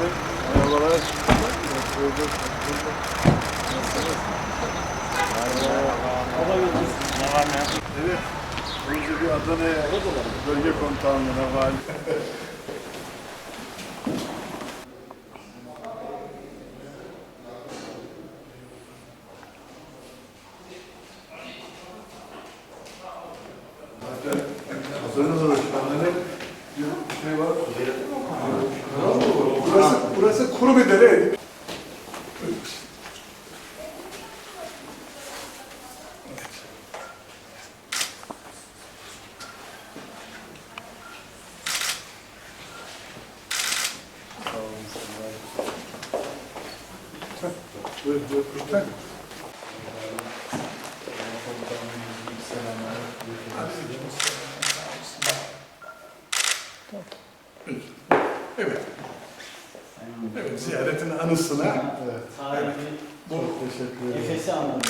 Efendim, merhabalar. Nasılsınız? Nasılsınız? Merhaba. Ne var ne? Evet. Önce bir Adana'ya bölge komutanlığına vali. Hazırınız alışkanları bir şey var. Güzel. Burası, burası kuru bir dere. Evet. Evet, ziyaretin anısına. Evet. Tarihi Bu. Teşekkür ederim. Efes'i anladım.